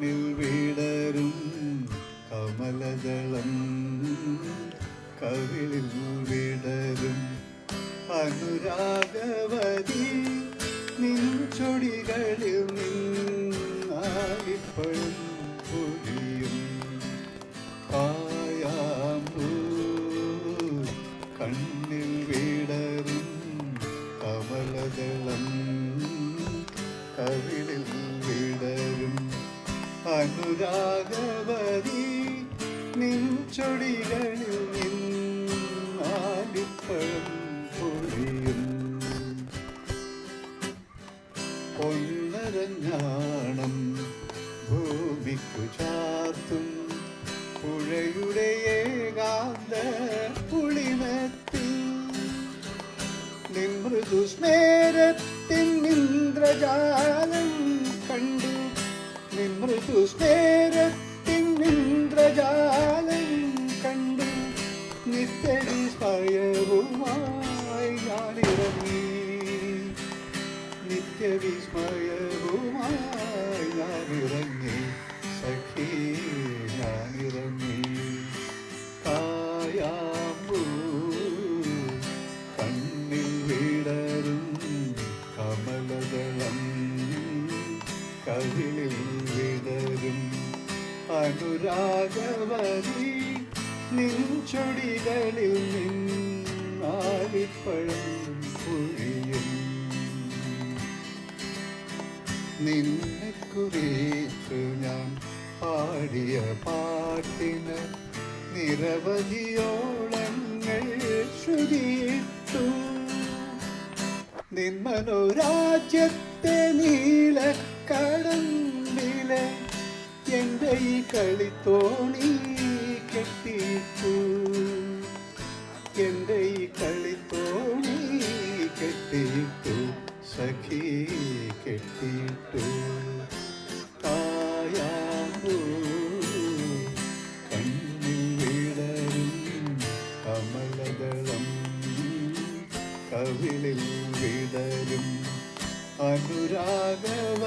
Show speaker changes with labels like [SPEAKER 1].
[SPEAKER 1] കണ്ണിൽ വിടരും കമലജളം കവിളിൽ വിടരും അനുരാഗവതി. നിൻ ചൊടികളിൽ നിന്നായിപ്പോഴും പൊഴിയും. പായാമ്പൂ കണ്ണിൽ വിടരും കമലജളം കവിളിൽ വിടരും അനുരാഗവതി നിൻ ചൊടികളിൽ നിന്നാലിപ്പഴം പൊഴിയും. പൊന്നരഞ്ഞാണം ഭൂമിക്കു ചാർത്തും പുഴയുടെ ഏകാന്ത പുളിമത്തിൽ. നിമൃദുസ്മേരത്തിൻ ഇന്ദ്രജാല ഇന്ദ്രജാലം കണ്ടു നിത്യവിസ്മയവുമായി ഞാനിറങ്ങി. നിത്യവിസ്മയവുമായി ഞാനിറങ്ങി. സഖി ഞാനിറങ്ങി. കായാമ്പൂ കണ്ണിൽ വിടരും അനുരാഗവതി നിൻ ചൊടികളിൽ നിന്നാലിപ്പഴം പൊഴിയും. നിന്നെ കുറിച്ചു ഞാൻ പാടിയ പാട്ടിന് നിരവധിയോളങ്ങൾ ശ്രുതിയിട്ടു. നിന്മനോരാജ്യത്തെ നീലക്കടമ്പിലെ ഈ കളിത്തോണി കെട്ടിയിട്ടു എന്റെ ഈ കളിത്തോണി കെട്ടിയിട്ടു സഖി കെട്ടിയിട്ടു അനുരാഗവ